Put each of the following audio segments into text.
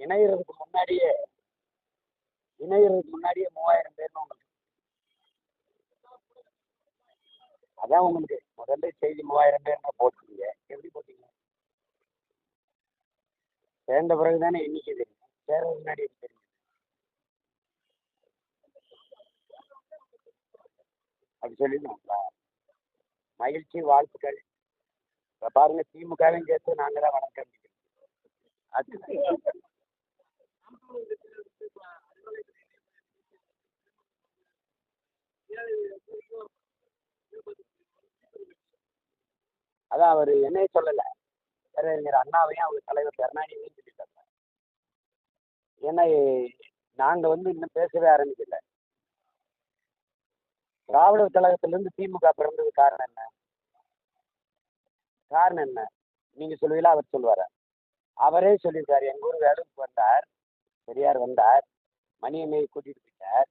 இணையறதுக்கு முன்னாடியே இணையறதுக்கு முன்னாடியே மூவாயிரம் பேர்னு உங்களுக்கு அதான் உங்களுக்கு முதல்ல செய்தி மூவாயிரம் பேர்னு போட்டீங்க எப்படி போட்டீங்க? சேர்ந்த பிறகு தானே எண்ணிக்கை தெரியும். சேர்றது முன்னாடி தெரியும்? அப்படி சொல்லிடணுங்களா மகிழ்ச்சி வாழ்த்துக்கள். இப்போ பாருங்க திமுகவையும் சேர்த்து நாங்கள் தான் வணக்கம். அது அதான் அவர் என்னைய சொல்லலை. பேரறிஞர் அண்ணாவையும் அவர் தலைவர் கருணாநிதியும் சொல்லிட்டாங்க ஏன்னா நாங்கள் வந்து இன்னும் பேசவே ஆரம்பிக்கல. திராவிட கழகத்திலிருந்து திமுக பிறந்தது காரணம் என்ன? காரணம் என்ன? நீங்கள் சொல்லுவீங்களா? அவர் சொல்லுவார்? அவரே சொல்லியிருக்காரு. எங்கள் ஊர் வேலைக்கு வந்தார். பெரியார் வந்தார். மணியம்மையை கூட்டிட்டு போயிட்டார்.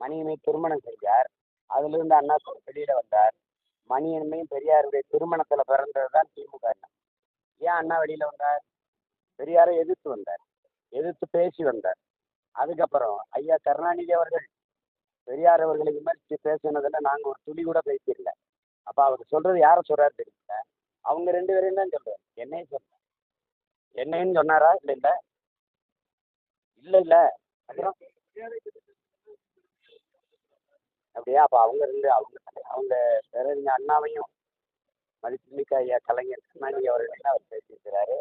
மணியம்மை திருமணம் செஞ்சார். அதுல இருந்து அண்ணா வெளியில வந்தார். மணியம்மையும் பெரியாருடைய திருமணத்துல பிறந்தது தான் திமுக ஏன் அண்ணா வெளியில வந்தார்? பெரியாரை எதிர்த்து வந்தார். எதிர்த்து பேசி வந்தார். அதுக்கப்புறம் ஐயா கருணாநிதி அவர்கள் பெரியார் அவர்களை விமர்சித்து பேசினதில் நாங்கள் ஒரு துளி கூட பேசிடல அப்போ அவர் சொல்றது யாரை சொல்றாரு தெரியல அவங்க ரெண்டு பேரையும் தான் சொல்றாரு என்னையும் சொல்றேன். என்னைன்னு சொன்னாரா? இல்லை இல்லை. இல்லை இல்லை அப்படியா அப்போ அவங்க ரெண்டு அவங்க அவங்க பேரறிஞர் அண்ணாவையும் மதிப்புமிக்க ஐயா கலைஞர் கருணாநிதி அவர்களையும் அவர் பேசியிருக்கிறாரு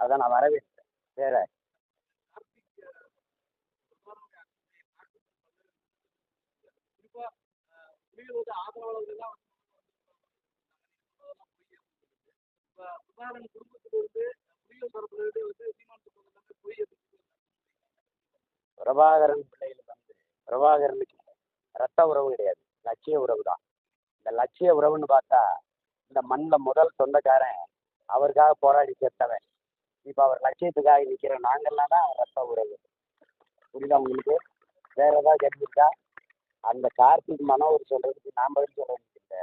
அதான் நான் வரவேற்கிறேன் வேற ஆதரவாளர்கள் தான் சுதாகரன் குடும்பத்துல இருந்து புலிகள் தரப்புல இருந்து வந்து சீமான் சொல்றது பொய் பிரபாகரன் பிள்ளைகள் வந்து பிரபாகரனுக்கு ரத்த உறவு கிடையாது. லட்சிய உறவு தான். இந்த லட்சிய உறவுன்னு பார்த்தா இந்த மண்ணில் முதல் சொந்தக்காரன் அவருக்காக போராடி சேர்த்தவன் இப்போ அவர் லட்சியத்துக்காக நிற்கிற நாங்கள்லாம் தான் ரத்த உறவு. புரியுதா உங்களுக்கு? வேற ஏதாவது கேட்டுருக்கா அந்த கார்த்திக் மனோவர் சொல்றதுக்கு நான் பதில் சொல்றதுக்கு இல்லை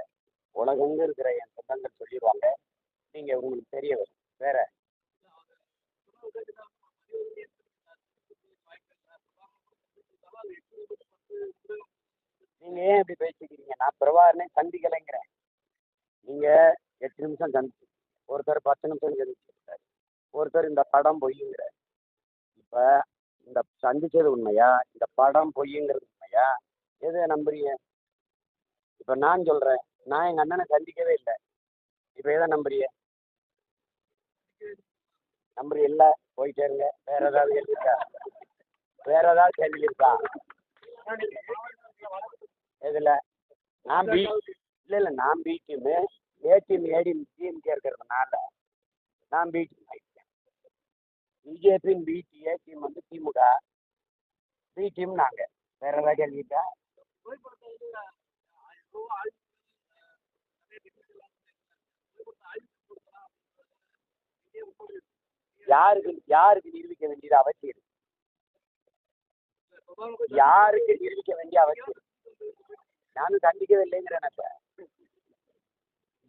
உலகங்க இருக்கிற என் சொந்தங்கள் சொல்லிடுவாங்க. நீங்கள் உங்களுக்கு தெரிய வரும். வேற? நீங்க ஏன் இப்படி பேசிக்கிறீங்க நான் பிரபாகரனே சந்திக்கலைங்கிறேன். நீங்க எட்டு நிமிஷம் சந்திச்சு ஒருத்தர் பத்து நிமிஷம் சந்திச்சிருக்காரு ஒருத்தர் இந்த படம் பொய்யுங்கிற இப்ப இந்த சந்திச்சது உண்மையா? இந்த படம் பொய்யுங்கிறது உண்மையா? எதை நம்புறீங்க? இப்ப நான் சொல்றேன் நான் எங்க அண்ணனை சந்திக்கவே இல்லை. இப்ப எதை நம்புறீங்க? நம்புறி இல்ல போயிட்டே இருங்க. வேற ஏதாவது கேள்வி இருக்கா? வேற ஏதாவது கேள்வி இருக்கா? இதில் நான் பி இல்லை இல்லை நான் B team A team A team DMK இருக்கிறதுனால நான் பி டீம் ஆகிட்டேன் பிஜேபியின் பி ஏ டீம் வந்து திமுக. பி டீம் நாங்கள் வேற ஏதாவது கேள்வி இருக்கா யாருக்கு யாருக்கு நிரூபிக்க வேண்டியது அவசியம்? இருக்கு? யாருக்கு நிரூபிக்க வேண்டிய அவசியம்? நானும் கண்டிக்கவே இல்லைங்கிறேன் இப்ப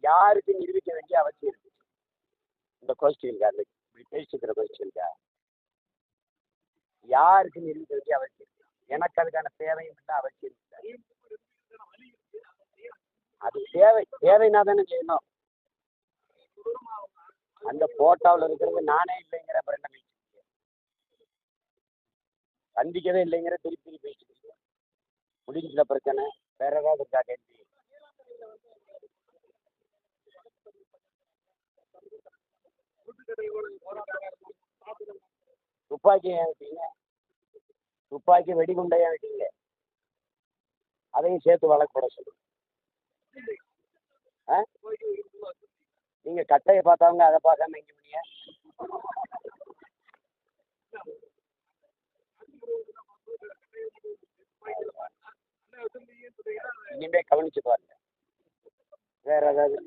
யாருக்கு நிரூபிக்க வேண்டிய அவசியம் இருக்கு இந்த கொஸ்டின்கா அந்த பேசிக்கிற கொஸ்டின்கா யாருக்கு நிரூபிக்க வேண்டிய அவசியம் இருக்கு எனக்கு அதுக்கான தேவையும் இல்லை அவசியம் இல்லை அது தேவை தேவைனா தானே செய்யணும் அந்த போட்டோவில் இருக்கிறது நானே இல்லைங்கிற அப்புறம் என்ன சந்திக்கவே இல்லைங்கிற திருப்பி திருப்பி பேசிட்டு முடிஞ்சுல பிரச்சனை வேற ஏதாவது இருக்கா கேள்வி? துப்பாக்கி ஏன் விட்டீங்க? துப்பாக்கி வெடிகுண்டை ஏன் விட்டீங்க? அதையும் சேர்த்து வழக்கு போட சொல்லுங்க ஆ? நீங்க கட்டையை பார்த்தவங்க அதை பார்க்காம எங்க பண்ணீங்க இனிமே கவனிச்சு பாருங்க. வேற ஏதாவது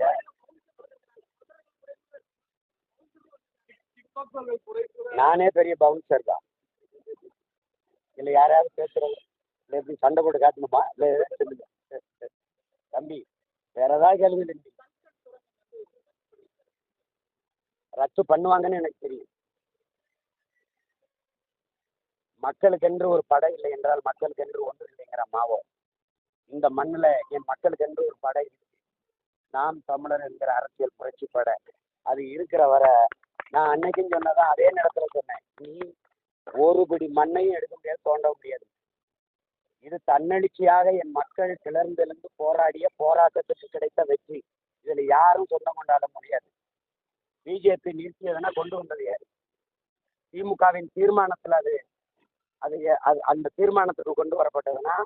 நானே பெரிய பவுன்சர் தான். இல்லை யாராவது பேசுறது இல்லை எப்படி சண்டை போட்டு காட்டணுமா? இல்லை சொல்லுங்க. தம்பி வேற ஏதாவது கேளுங்க தம்பி. ரத்து பண்ணுவாங்கன்னு எனக்கு தெரியும். மக்களுக்கென்று ஒரு படை இல்லை என்றால் மக்களுக்கென்று ஒன்று இல்லைங்கிற மாவோ இந்த மண்ணில் என் மக்களுக்கென்று ஒரு படை இருக்கு? நாம் தமிழர் என்கிற அரசியல் புரட்சி படை. அது இருக்கிற வர நான் அன்னைக்கும் சொன்னதான் அதே நேரத்துல சொன்னேன். நீ ஒரு பிடி மண்ணையும் எடுக்க முடியாது தோண்ட முடியாது. இது தன்னெழுச்சியாக என் மக்கள் கிளர்ந்தெழுந்து போராடிய போராட்டத்துக்கு கிடைத்த வெற்றி. இதில் யாரும் சொந்தம் கொண்டாட முடியாது. பிஜேபி நிறுத்தியதுன்னா கொண்டு வந்தது யாரு? திமுகவின் தீர்மானத்தில் அது அது அது அந்த தீர்மானத்துக்கு கொண்டு வரப்பட்டதுன்னா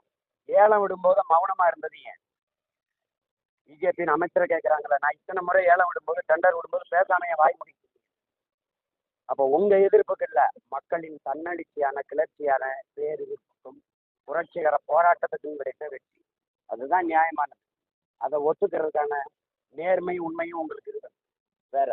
ஏலம் விடும்போது மௌனமா இருந்தது ஏன்? பிஜேபியின் அமைச்சரை கேட்குறாங்களே நான் இத்தனை முறை ஏலம் விடும்போது டெண்டர் விடும்போது பேசாம என் வாய் முடிச்சு அப்போ உங்க எதிர்ப்புக்கு இல்லை மக்களின் தன்னெழுச்சியான கிளர்ச்சியான பேரிருப்புக்கும் புரட்சிகர போராட்டத்துக்கும் கிடைத்த வெற்றி. அதுதான் நியாயமானது. அதை ஒத்துக்கிறதுக்கான நேர்மை உண்மையும் உங்களுக்கு இருக்கு. வேற.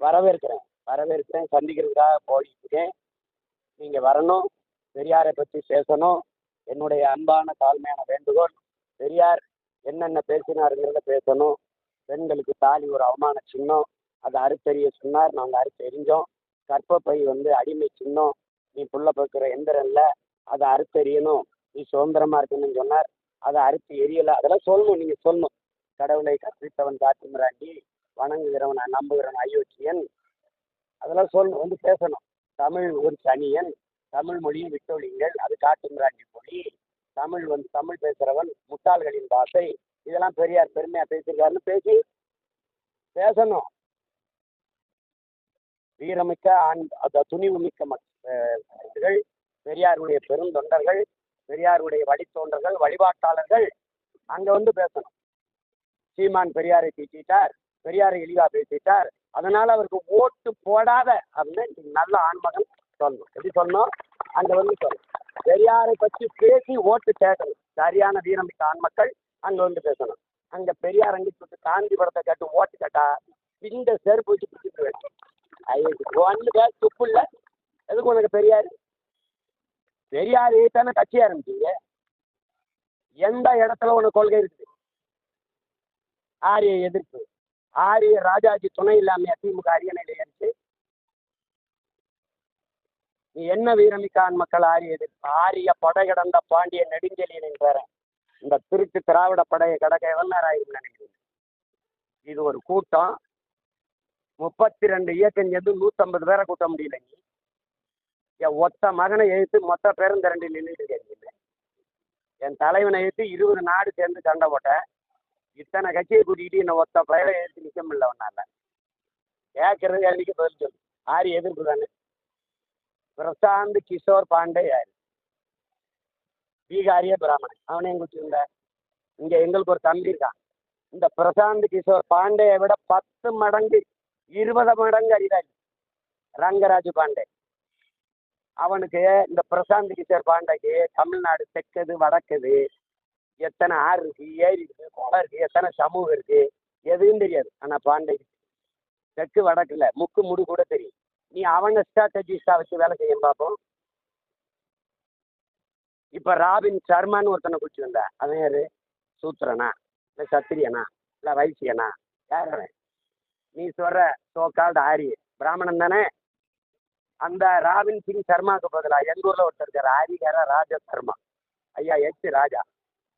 வரவேற்கிறேன். வரவேற்கிறேன் சந்திக்கிறதுக்காக போயிட்டுருக்கேன். நீங்கள் நீங்க வரணும் பெரியாரை பற்றி பேசணும். என்னுடைய அன்பான தாழ்மையான வேண்டுகோள் பெரியார் என்னென்ன பேசினாருங்கிறத பேசணும். பெண்களுக்கு தாலி ஒரு அவமான சின்னம் அதை அறுத்தெறிய சொன்னார் நாங்கள் அறுத்தெறிஞ்சோம் கற்பப்பை வந்து அடிமை சின்னம் நீ புள்ள பார்க்குற எந்திரம் இல்லை அதை அறுத்தெறியணும். நீ சுதந்திரமா இருக்கணும்னு சொன்னார் அதை அறுத்து எரியலை அதெல்லாம் சொல்லணும் நீங்கள் சொல்லணும். கடவுளை கற்பித்தவன் காட்டுமிராண்டி வணங்குகிறவன் நம்புகிறவன் அயோக்கியன் அதெல்லாம் சொல்லணும் வந்து பேசணும். தமிழ் ஒரு தனியன் தமிழ் மொழியை விட்டொழிங்கள் அது காட்டுமிராண்டி மொழி. தமிழ் வந்து தமிழ் பேசுகிறவன் முட்டாள்களின் பாஷை. இதெல்லாம் பெரியார் பெருமையாக பேசியிருக்காருன்னு பேசி பேசணும். வீரமிக்க ஆண் அந்த துணிவு மிக்க மக்கள் பெரியாருடைய பெருந்தொண்டர்கள் பெரியாருடைய வழித்தோன்றர்கள் வழிபாட்டாளர்கள் அங்கே வந்து பேசணும். சீமான் பெரியாரை தீட்டிட்டார் பெரியாரை இழிவா பேசிட்டார் அதனால அவருக்கு ஓட்டு போடாத அப்படின்னு நல்ல ஆண்மகன் சொல்லணும். எப்படி சொல்லணும்? அங்க வந்து சொல்லணும். பெரியாரை பற்றி பேசி ஓட்டு கேட்கணும் சரியான வீரமிக்க ஆண்மக்கள் அங்க வந்து பேசணும். அங்க பெரியார் அங்கே சொல்லிட்டு காந்தி படத்தை கேட்டு ஓட்டு கேட்டா இந்த செருப்பு வச்சு பிடிச்சிட்டு வேணும் ஒன்று பேர் துப்பு இல்லை. எதுக்கு உனக்கு பெரியார்? பெரியார் தானே கட்சி ஆரம்பிச்சீங்க எந்த இடத்துல உனக்கு கொள்கை இருக்குது? ஆரிய எதிர்ப்பு. ஆரிய ராஜாஜி துணை இல்லாமல் திமுக அரியணையில் இருக்கு நீ என்ன வீரமிக்கான் மக்கள் ஆரிய எதிர்ப்பு ஆரிய படை கடந்த பாண்டிய நெடுஞ்செலியனின் பேரன் இந்த திருட்டு திராவிட படையை கடக்க எவ்வளவு ஆயிரம் நினைக்கிறேன் இது ஒரு கூட்டம். முப்பத்தி ரெண்டு இயக்கம் சேர்ந்து நூற்றம்பது பேரை கூட்ட முடியல நீ. என் ஒத்த மகனை எழுத்து மொத்த பேரும் ரெண்டு நின்றுட்டு இருக்கீங்க. என் தலைவனை எழுத்து இருபது நாடு சேர்ந்து சண்டை போட்டேன் இத்தனை கட்சியை கூட்டிகிட்டு என்னை ஒத்த பயிரை எழுத்து நிற்க முடியல உன்னால. கேட்கறது கேள்விக்கு பதில் சொல்லு? ஆரி எதிர்ப்பு தானே பிரசாந்த் கிஷோர் பாண்டே யார்? பீகாரிய பிராமணன். அவனை எங்களுக்கு இருந்த இங்கே எங்களுக்கு ஒரு தம்பி இருக்கான். இந்த பிரசாந்த் கிஷோர் பாண்டேயை விட பத்து மடங்கு இருபது மடங்கு அறிவாளி ரங்கராஜ் பாண்டே. அவனுக்கு இந்த பிரசாந்த் கிஷோர் பாண்டேக்கு தமிழ்நாடு தெற்குது வடக்குது எத்தனை ஆறு இருக்கு ஏரி இருக்கு குளம் இருக்கு எத்தனை சமூகம் இருக்கு எதுவும் தெரியாது. ஆனா பாண்டே தெற்கு வடக்குல முக்கு முடு கூட தெரியும். நீ அவங்க ஸ்ட்ராட்டஜிஸ்டா வச்சு வேலை செய்ய பார்ப்போம் இப்ப ராபின் சர்மான்னு ஒருத்தனை குடிச்சு வந்த அவன் யாரு? சூத்திரனா? இல்லை சத்திரியனா? இல்லை வைசியனா? யார் நீ சொல்ற சோகால்டு ஆரி. பிராமணன் தானே? அந்த ராபின் சிங் சர்மாவுக்கு பதிலாக எங்க ஊர்ல ஒருத்தர் இருக்கார். ஆரிகார ராஜா சர்மா. ஐயா எச். ராஜா.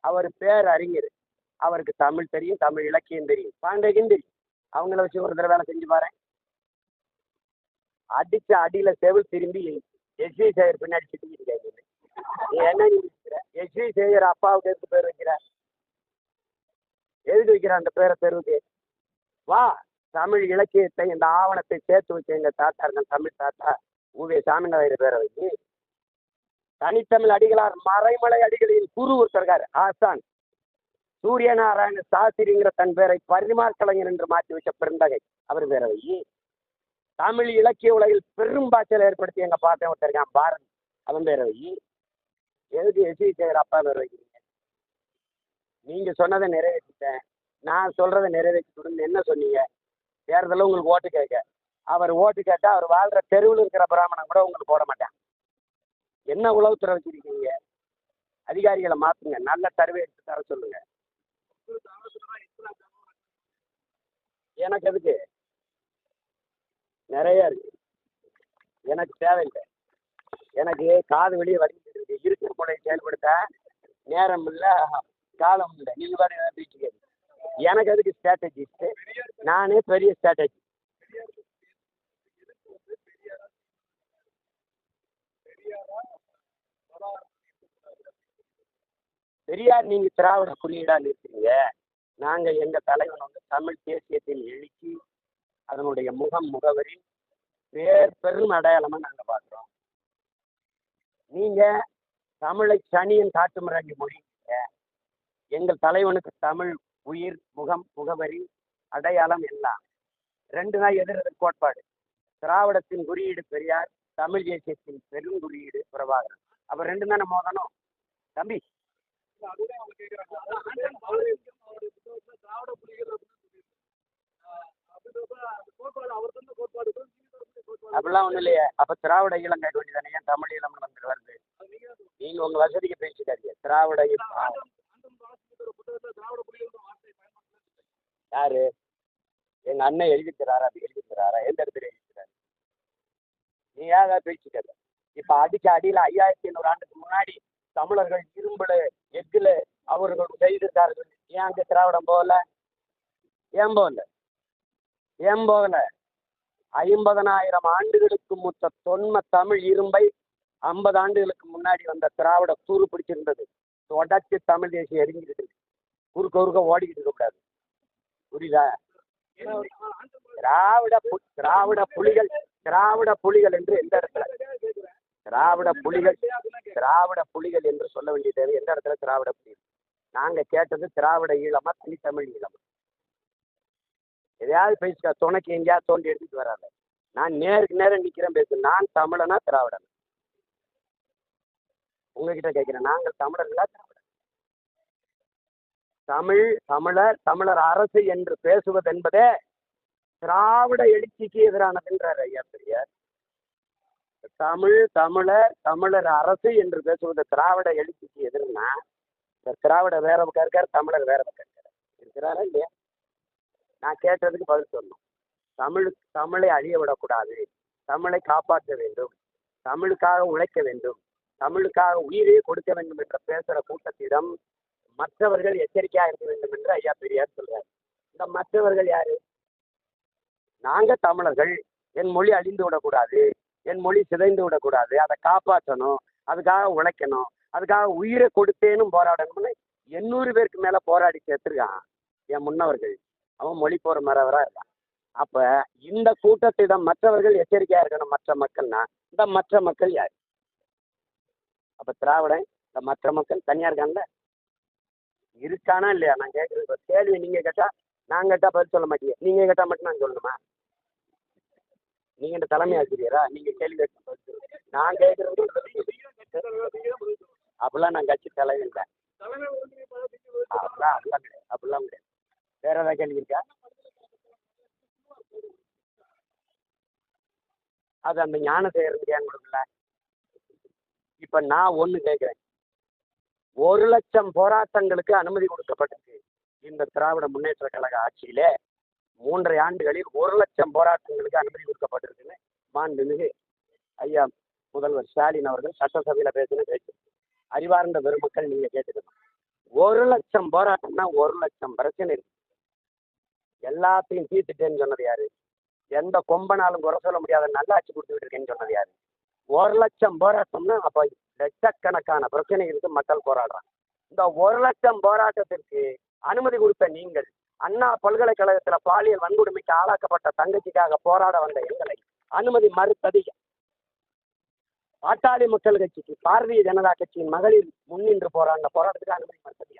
அவர் பேர் அறிஞர். அவருக்கு தமிழ் தெரியும் தமிழ் இலக்கியம் தெரியும். பாண்டேக்கும் தெரியும் அவங்கள வச்சு ஒரு தடவை வேலை செஞ்சு பாரு அடிச்ச அடியில செவில் திரும்பி எஸ்வி சேகர் பின்னாடி சுத்திக்கிட்டு நீ என்ன நினைக்கிற? எஸ்வி சேகர் அப்பாவுக்கு எதுக்கு பேர் வைக்கிற? எதுக்கு வைக்கிற அந்த பேரை தெருவுக்கு? வா தமிழ் இலக்கியத்தை இந்த ஆவணத்தை சேர்த்து வச்ச எங்க தாத்தா இருக்கான் தமிழ் தாத்தா உவே சாமிநாதர் பேரை வச்சு தனித்தமிழ் அடிகளார் மறைமலை அடிகளின் குரு ஒருத்தர் இருக்காரு ஆசான் சூரியநாராயண சாஸ்திரிங்கிற தன் பேரை பரிமார் கலைஞர் என்று மாற்றி வச்ச பெருந்தகை. அவர் பேரவை தமிழ் இலக்கிய உலகில் பெரும் பாய்ச்சல் ஏற்படுத்தி எங்க பார்த்தேன் ஒருத்தர் இருக்கான் பாரதி. அவன் பேரவை எழுதி எதுக்கு எஸ்வி சேகர் அப்பா பேர் வைக்கிறீங்க நீங்க சொன்னதை நிறைவேற்றிட்டேன். நான் சொல்றதை நிறைவேற்றி கொடுன்னு என்ன சொன்னீங்க? தேர்தலில் உங்களுக்கு ஓட்டு கேட்க. அவர் ஓட்டு கேட்டா அவர் வாழ்ற தெருவில் இருக்கிற பிராமணன் கூட உங்களுக்கு போட மாட்டேன். என்ன உளவுத்துறை வச்சிருக்கீங்க? அதிகாரிகளை மாத்துங்க. நல்ல சர்வே எடுத்து தர சொல்லுங்க. எனக்கு எதுக்கு? நிறைய இருக்கு. எனக்கு தேவையில்லை. எனக்கு காது வெளியே வலிக்கிட்டு இருக்கு இருக்கிற முறையை செயல்படுத்த நேரம் இல்லை காலம் இல்லை. நீங்கள் பாருங்க பேசிக்கிறது எனக்கு அதுக்கு ஸ்ட்ராட்டஜிஸ்ட்டு நானே பெரிய ஸ்ட்ராட்டஜி பெரியாரா பெரியார் நீங்கள் திராவிட குறியீடாக நிறுத்துறீங்க நாங்கள் எங்கள் தலைவன் வந்து தமிழ் தேசியத்தின் எழுச்சி அதனுடைய முகம் முகவரி பேர் பெரும் அடையாளமாக நாங்கள் பார்க்குறோம். நீங்கள் தமிழை சனியின் காட்டுமிராண்டி மொழிங்க. எங்கள் தலைவனுக்கு தமிழ் உயிர் முகம் முகவரி அடையாளம் எல்லாம். ரெண்டு நாள் எதிர்த்து கோட்பாடு. திராவிடத்தின் குறியீடு பெரியார் தமிழ் தேசியத்தின் பெருங்குறியீடு பிரபாகரன். அப்போ ரெண்டு தானே மோதணும்? தம்பி. அவர் அப்படிலாம் ஒன்றும் இல்லையே. அப்போ திராவிட ஈழம் கேட்க வேண்டியதானே ஏன் தமிழ் ஈழம் வந்துட்டு வருது? நீங்க நீங்கள் உங்கள் வசதிக்கு பேசிக்காதீங்க. திராவிட யாரு? எங்க அண்ணன் எழுதிக்கிறாரா அப்படி எழுதிக்கிறாரா எந்த இடத்துல எழுதிக்கிறாரு நீ ஏதாவது பேசிக்காத? இப்ப அடிக்க அடியில ஐயாயிரத்தி ஐநூறு ஆண்டுக்கு முன்னாடி தமிழர்கள் இரும்புல எஃகுல அவர்கள் செய்திருக்கார்கள் ஏன் அங்க திராவிடம் போகல? ஏன் போகல? ஏன் போகல? ஐம்பதனாயிரம் ஆண்டுகளுக்கு மூத்த தொன்ம தமிழ் இரும்பை ஐம்பது ஆண்டுகளுக்கு முன்னாடி வந்த திராவிட தூறு பிடிச்சிருந்தது. தொடர்ச்சி தமிழ் தேசியம் எரிஞ்சிருக்கு குறுக்க குறுக்க ஓடிக்கிட்டு இருக்கக்கூடாது புரியுதா? திராவிட பு- திராவிட புலிகள் திராவிட புலிகள் என்று எந்த இடத்துல? திராவிட புலிகள். திராவிட புலிகள் என்று சொல்ல வேண்டியது எந்த இடத்துல திராவிட புலிகள்? நாங்க கேட்டது திராவிட ஈழமா தனித்தமிழ் ஈழமா? எதையாவது பேசிக்கா துணைக்கு எங்கேயாவது தோண்டி எடுத்துட்டு வராத நான் நேருக்கு நேரம் நிக்கிறேன் பேசு நான் தமிழனா திராவிடன்? உங்ககிட்ட கேட்கிறேன். நாங்கள் தமிழர்களா திராவிடன்? தமிழ் தமிழர் தமிழர் அரசு என்று பேசுவது என்பதே திராவிட எழுச்சிக்கு எதிரானதுன்றார் ஐயா பெரியார். தமிழ் தமிழர் தமிழர் அரசு என்று பேசுவது திராவிட எழுச்சிக்கு எதிர்னா இந்த திராவிட வேற பக்கம் இருக்கார் தமிழர் வேற பக்கம் இருக்கார். இருக்கிறாரா இல்லையா? நான் கேட்டதுக்கு பதில் சொல்லணும். தமிழ் தமிழை அழிய விடக்கூடாது. தமிழை காப்பாற்ற வேண்டும். தமிழுக்காக உழைக்க வேண்டும். தமிழுக்காக உயிரை கொடுக்க வேண்டும் என்று பேசுகிற கூட்டத்திடம் மற்றவர்கள் எச்சரிக்கையாக இருக்க வேண்டும் என்று ஐயா பெரியார் சொல்றார். இந்த மற்றவர்கள் யாரு? நாங்க தமிழர்கள். என் மொழி அழிந்து விடக்கூடாது. என் மொழி சிதைந்து விடக்கூடாது. அதை காப்பாற்றணும். அதுக்காக உழைக்கணும். அதுக்காக உயிரை கொடுத்தேனும் போராடணும்னு எண்ணூறு பேருக்கு மேலே போராடி சேர்த்துருக்கான் என் முன்னவர்கள். அவன் மொழி போகிற மறவராக இருக்கான். அப்போ இந்த கூட்டத்திடம் மற்றவர்கள் எச்சரிக்கையாக இருக்கணும். மற்ற மக்கள்னா இந்த மற்ற மக்கள் யார்? அப்போ திராவிடன் இந்த மற்ற மக்கள் தனியாக இருக்காங்கல்ல இருக்கானா இல்லையா? நான் கேட்கறது இப்ப கேள்வி நீங்கள் கேட்டால் நான் கேட்டால் பதில் சொல்ல மாட்டீங்க. நீங்கள் கேட்டால் மட்டும் நான் சொல்லணுமா? நீங்க இந்த தலைமை ஆசிரியரா? நீங்க கேள்வி கேட்க நான் கேட்கறது அப்படிலாம் நான் கட்சி தலைவர் இல்லை. அப்படிலாம் அப்படிலாம் கிடையாது. அப்படிலாம் கிடையாது. வேற ஏதாவது கேள்வி இருக்கா? அது அந்த ஞான சேகரத்துக்கு ஏன் கொடுக்கல? இப்ப நான் ஒண்ணு கேட்கிறேன். ஒரு லட்சம் போராட்டங்களுக்கு அனுமதி கொடுக்கப்பட்டிருக்கு இந்த திராவிட முன்னேற்ற கழக ஆட்சியிலே. மூன்றரை ஆண்டுகளில் ஒரு லட்சம் போராட்டங்களுக்கு அனுமதி கொடுக்கப்பட்டிருக்குன்னு மாண்புமிகு ஐயா முதல்வர் ஸ்டாலின் அவர்கள் சட்டசபையில பேசின பேச்சு. அறிவார்ந்த பெருமக்கள் நீங்க கேட்டுக்கணும். ஒரு லட்சம் போராட்டம்னா ஒரு லட்சம் பிரச்சனை இருக்கு. எல்லாத்தையும் தீர்த்துட்டேன்னு சொன்னது யாரு? எந்த கொம்பனாலும் குறை சொல்ல முடியாத நல்லாட்சி கொடுத்துக்கிட்டு இருக்கேன்னு சொன்னது யாரு? ஒரு லட்சம் போராட்டம்னா அப்போ லட்சக்கணக்கான பிரச்சனைகளுக்கு மக்கள் போராடுறாங்க. இந்த ஒரு லட்சம் போராட்டத்திற்கு அனுமதி கொடுத்த நீங்கள் அண்ணா பல்கலைக்கழகத்தில் பாலியல் வன்கொடுமைக்கு ஆளாக்கப்பட்ட தங்கச்சிக்காக போராட வந்த எங்களை அனுமதி மறுத்தது. பாட்டாளி மக்கள் கட்சிக்கு பாரதிய ஜனதா கட்சியின் மகளிர் முன்னின்று போராடின போராட்டத்துக்கு அனுமதி மறுத்தது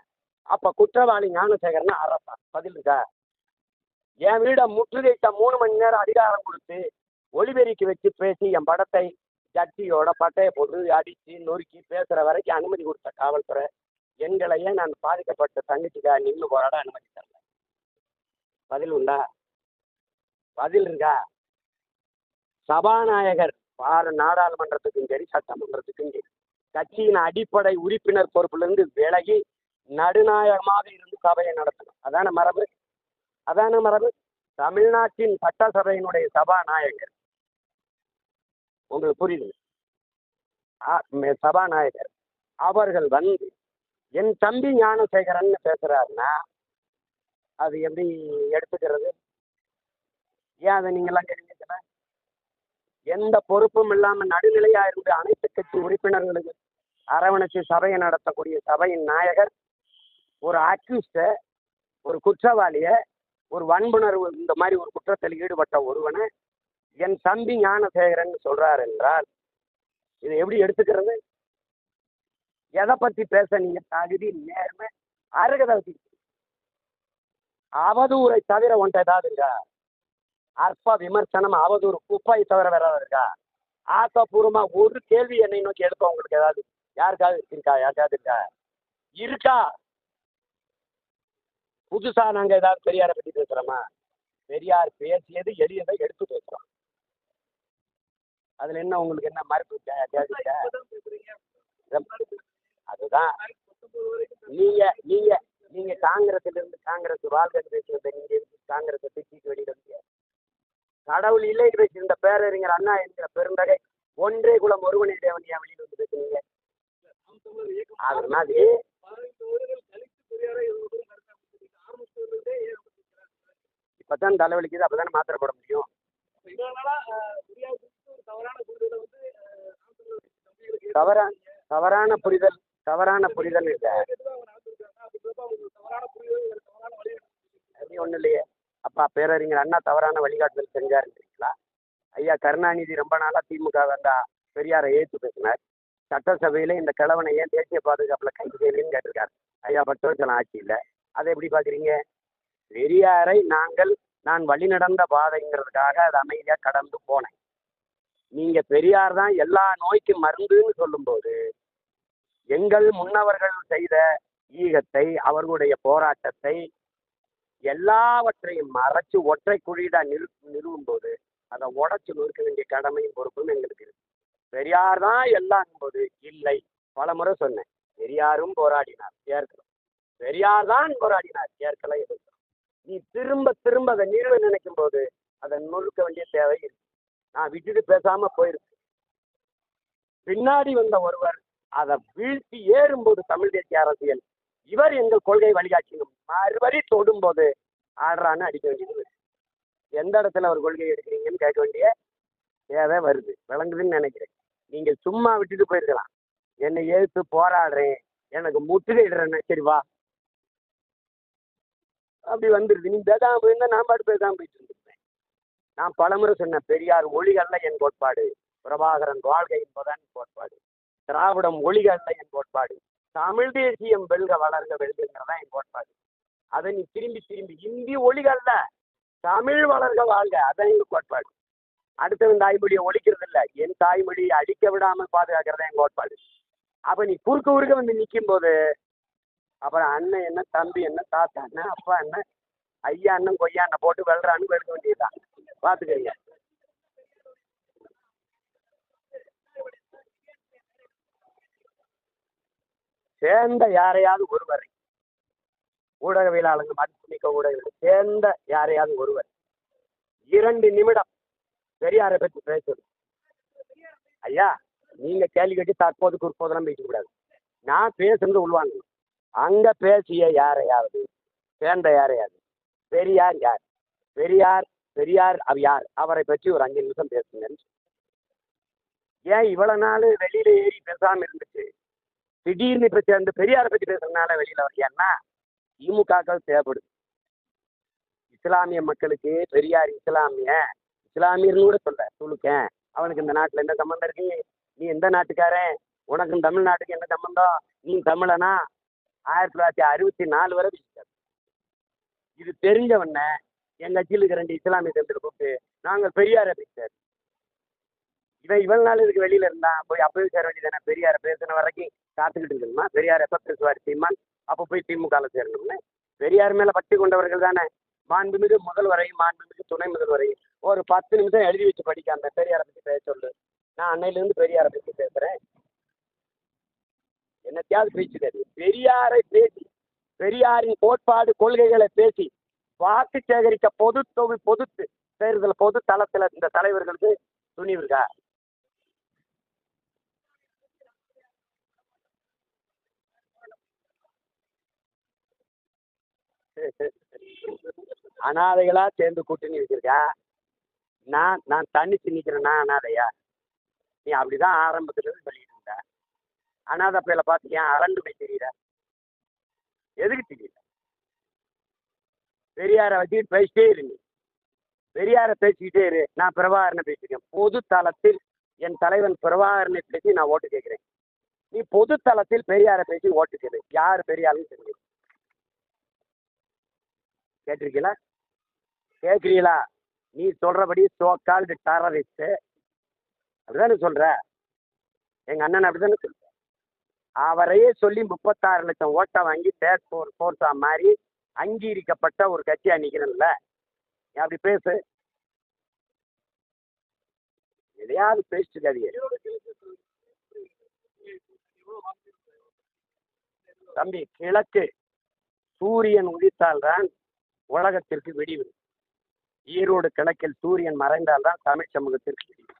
அப்ப குற்றவாளி ஞானசேகரன் அரசா பதில் இருக்கா? என் வீட முற்றுகையிட்ட மூணு மணி நேரம் அதிகாரம் கொடுத்து ஒளிபெருக்கி வச்சு பேசி என் படத்தை ஜட்டியோட பட்டையை போட்டு அடிச்சு நொறுக்கி பேசுற வரைக்கும் அனுமதி கொடுத்த காவல்துறை எங்களையே நான் பாதிக்கப்பட்ட தங்கச்சிக்காக நின்று போராட அனுமதி பதில் உண்டா பதில் இருக்கா சபாநாயகர் பார நாடாளுமன்றத்துக்கும் சரி சட்டமன்றத்துக்கும் சரி கட்சியின் அடிப்படை உறுப்பினர் பொறுப்பிலிருந்து விலகி நடுநாயகமாக இருந்து சபையை நடத்தணும். அதான மரபு? அதான மரபு? தமிழ்நாட்டின் சட்டசபையினுடைய சபாநாயகர். உங்களுக்கு புரியுது ஆ, மே- சபாநாயகர். அவர்கள் வந்து என் தம்பி ஞானசேகரன் பேசுறாருன்னா அது எப்படி எடுத்துக்கிறது? ஏன் அதை நீங்களாம் கேள்விக்கல எந்த பொறுப்பும் இல்லாமல் நடுநிலையாக இருந்து அனைத்து கட்சி உறுப்பினர்களுக்கு அரவணைச்சு சபையை நடத்தக்கூடிய சபையின் நாயகர் ஒரு அக்யூஸ்டை ஒரு குற்றவாளியை ஒரு வன்புணர்வு இந்த மாதிரி ஒரு குற்றத்தில் ஈடுபட்ட ஒருவனை என் தம்பி ஞானசேகரன் சொல்றார் என்றால் இதை எப்படி எடுத்துக்கிறது? எதை பற்றி பேச நீங்க தகுதி நேர்மை அருகதை அவதூறை தவிர ஒன்றை ஏதாவது இருக்கா? அற்ப விமர்சனம் அவதூறு குப்பை தவிர வேற ஏதாவது இருக்கா? ஆக்கப்பூர்வமா ஒரு கேள்வி என்னை நோக்கி எடுக்க உங்களுக்கு ஏதாவது யாருக்காவது இருக்கா? யாருக்காவது இருக்கா? இருக்கா? புதுசா நாங்க ஏதாவது பெரியாரை பத்தி பேசுறோமா? பெரியார் பேசியது எளியதை எடுத்து பேசுறோம். அதுல என்ன உங்களுக்கு என்ன மறுப்பு அதுதான். நீங்க நீங்க நீங்க காங்கிரஸ்ல இருந்து காங்கிரஸ் வாழ்க்கை பேசுறத நீங்க எதுக்கு காங்கிரஸை திட்டிட்டு வெளியிட முடியாது கடவுள் இல்லை பேசியிருந்த பேரறிஞர் அண்ணா என்கிற பெருந்தகை ஒன்றே குலம் ஒருவனே தேவன் ஏன் வெளியில் வந்து பேசுனீங்க? நாம் அது மாதிரி இப்பதான் தலைவலிக்குது அப்பதான் மாத்திரை போட முடியும். தவறான தவறான புரிதல் தவறான புரிதல் இல்லை ஏற்படுத்தி அவங்க நடந்திருக்காங்க. அப்படி இருக்கப்ப அவங்களுக்கு தவறான புரிதல், ஒரு தவறான வழிகாட்டுதல் அப்படி ஒன்றும் இல்லையே. அப்பா பேரறிஞர் அண்ணா தவறான வழிகாட்டுதல் செஞ்சாருன்றீங்களா? ஐயா கருணாநிதி ரொம்ப நாளாக திமுக வந்தா பெரியாரை ஏற்று பேசினார். சட்டசபையில இந்த கிழவனை ஏன் தேசிய பாதுகாப்புல கைது செய்யலன்னு கேட்டிருக்காரு. ஐயா பத்து வருஷம் ஆட்சியில். அதை எப்படி பார்க்குறீங்க பெரியாரை நாங்கள் நான் வழி நடந்த பாதைங்கிறதுக்காக அது அமைதியாக கடந்து போனேன். நீங்க பெரியார் தான் எல்லா நோய்க்கும் மருந்துன்னு சொல்லும்போது எங்கள் முன்னவர்கள் செய்த ஈகத்தை அவர்களுடைய போராட்டத்தை எல்லாவற்றையும் மறைச்சு ஒற்றை குழியிடா நிறு நிறுவும் போது அதை உடச்சு நொறுக்க வேண்டிய கடமையும் பொறுப்பும் எங்களுக்கு இருக்கு. பெரியார் தான் எல்லாம் போது இல்லை பல முறை சொன்னேன். பெரியாரும் போராடினார் ஏற்கலாம் பெரியார் தான் போராடினார் ஏற்கலாம் எதிர்க்கலாம் நீ திரும்ப திரும்ப அதை நிறுவ நினைக்கும் போது அதை நொறுக்க வேண்டிய தேவை இருக்கு நான் விட்டுட்டு பேசாம போயிருக்கு பின்னாடி வந்த ஒருவர் அதை வீழ்த்தி ஏறும்போது தமிழ் தேசிய அரசியல். இவர் எங்கள் கொள்கை வழிகாட்டினும். மறுபடி தொடும்போது ஆடுறான்னு அடிக்க வேண்டியது வருது. எந்த இடத்துல ஒரு கொள்கை எடுக்கிறீங்கன்னு கேட்க வேண்டிய தேவை வருது. விளங்குதுன்னு நினைக்கிறேன். நீங்கள் சும்மா விட்டுட்டு போயிருக்கலாம். என்னை எழுத்து போராடுறேன். எனக்கு முற்றுகையிடுறேன்னு சரி வா. அப்படி வந்துருது. நீ பேசாம போயிருந்தா நான் பாட்டு பேசாம போயிட்டு இருந்திருப்பேன். நான் பலமுறை சொன்னேன் பெரியார் ஒளிகள்ல என் கோட்பாடு. பிரபாகரன் வாழ்கை என்பதான் கோட்பாடு. திராவிடம் ஒளிகள்ல என் கோட்பாடு. தமிழ் தேசியம் வெல்க வளர்க வெல்கிறதா என் கோட்பாடு. அதை நீ திரும்பி திரும்பி. இந்தி ஒழிகல்ல தமிழ் வளர்க வாழ்க. அதான் எங்க கோட்பாடு. அடுத்தவன் தாய்மொழியை ஒழிக்கிறது இல்ல என் தாய்மொழியை அழிக்க விடாமல் பாதுகாக்கிறதா என் கோட்பாடு. அப்ப நீ குறுக்க குறுக்க வந்து நிற்கும் போது அப்புறம் அண்ணன் என்ன தம்பி என்ன தாத்தா என்ன அப்பா அண்ணன் ஐயா அண்ணன் கொய்யா அண்ணன் போட்டு வெல்றான்னு எடுக்க வேண்டியதுதான். பாத்துக்கங்க. சேர்ந்த யாரையாவது ஒருவரை ஊடகவியலாளர்கள் மதிப்புமிக்க ஊடகங்கள் சேர்ந்த யாரையாவது ஒருவர். இரண்டு நிமிடம் பெரியாரை பற்றி பேசணும் ஐயா நீங்க கேள்வி கேட்டு தற்போது குறுப்போதெல்லாம் பேசக்கூடாது நான் பேசுறது உள்வாங்க அங்க பேசிய யாரையாவது சேர்ந்த யாரையாவது பெரியார் யார்? பெரியார் பெரியார் அவர் யார்? அவரை பற்றி ஒரு அஞ்சு நிமிஷம் பேசுங்கன்னு ஏன் இவ்வளவு நாள் வெளியில ஏறி பேசாம இருந்துச்சு? திடீர்னு இப்ப சேர்ந்து பெரியாரை பத்தி பேசுறதுனால வெளியில வரையான்னா திமுகக்கள் தேவைப்படுது இஸ்லாமிய மக்களுக்கு பெரியார் இஸ்லாமிய இஸ்லாமியர்னு கூட சொல்ல துளுக்கேன் அவனுக்கு இந்த நாட்டுல என்ன சம்பந்தம் இருக்கு? நீ எந்த நாட்டுக்காரன்? உனக்கும் தமிழ்நாட்டுக்கு என்ன சம்பந்தம்? நீ தமிழனா? ஆயிரத்தி தொள்ளாயிரத்தி அறுபத்தி நாலு வரை பேசிட்டாரு இது தெரிஞ்சவன எங்க கட்சியில் ரெண்டு இஸ்லாமிய தம்பியை கூப்பிட்டு நாங்கள் பெரியாரை பேசிட்டாரு. இவன் இவ்வளவு நாள் இதுக்கு வெளியில இருந்தான். போய் அப்பவே சேர வேண்டியதானே பெரியாரை பேசின வரைக்கும் காத்துக்கிட்டு இருக்கணுமா பெரியார் எப்ப பேசுவார் சீமான்? அப்போ போய் திமுகவில் சேரணும்னு. பெரியார் மேலே பக்தி கொண்டவர்கள் தானே. மாண்புமிகு முதல்வரையும் மாண்புமிகு துணை முதல்வரையும். ஒரு பத்து நிமிஷம் எழுதி வச்சு படிக்க அந்த பெரியாரை பற்றி பேச சொல்லு. நான் அன்னையிலேருந்து பெரியாரை பற்றி பேசுகிறேன் என்னத்தையாவது பேச்சுக்காது பெரியாரை பேசி பெரியாரின் கோட்பாடு கொள்கைகளை பேசி வாக்கு சேகரிக்க பொது தொகு பொது தேர்தல் பொது தளத்தில் இந்த தலைவர்களுக்கு துணிவு இருக்கா? அனாதைகளா சேர்ந்து கூட்டணி வச்சிருக்கா நான் நான் தனிச்சு நிற்கிறேன் நான் அனாதையா? நீ அப்படிதான் ஆரம்பத்துல சொல்லிட்டு இருந்த. அனாதை பையில பார்த்து ஏன் அரண்டு போய் தெரியல எதுக்கு தெரியல பெரியாரை வச்சுக்கிட்டு பேசிட்டே இரு நீ. பெரியாரை பேசிக்கிட்டே இரு. நான் பிரபாகரனை பேசியிருக்கேன் பொது தளத்தில் என் தலைவன் பிரபாகரனை பேசி நான் ஓட்டு கேட்கிறேன். நீ பொது தளத்தில் பெரியாரை பேசி ஓட்டு கேளு. யார் பெரியாருன்னு தெரிஞ்சு கேட்டிருக்கீங்களா? கேட்குறீங்களா? நீ சொல்கிறபடி சோ கால்டு டெரரிஸ்ட் அப்படிதானே எங்கள் அண்ணனை அண்ணன் அப்படிதானே சொல்ற அவரையே சொல்லி முப்பத்தாறு லட்சம் ஓட்டை வாங்கி டேஸ் ஃபோர் ஃபோர்ஸாக மாதிரி அங்கீகரிக்கப்பட்ட ஒரு கட்சியாக நிற்கிறேன்ல நீ அப்படி பேசு. எதையாவது பேசிட்டு இருக்காதீங்க. தம்பி கிழக்கு சூரியன் உதித்தால்தான் உலகத்திற்கு விடிவு. ஈரோடு கிழக்கில் சூரியன் மறைந்தால்தான் தமிழ் சமூகத்திற்கு விடிவு.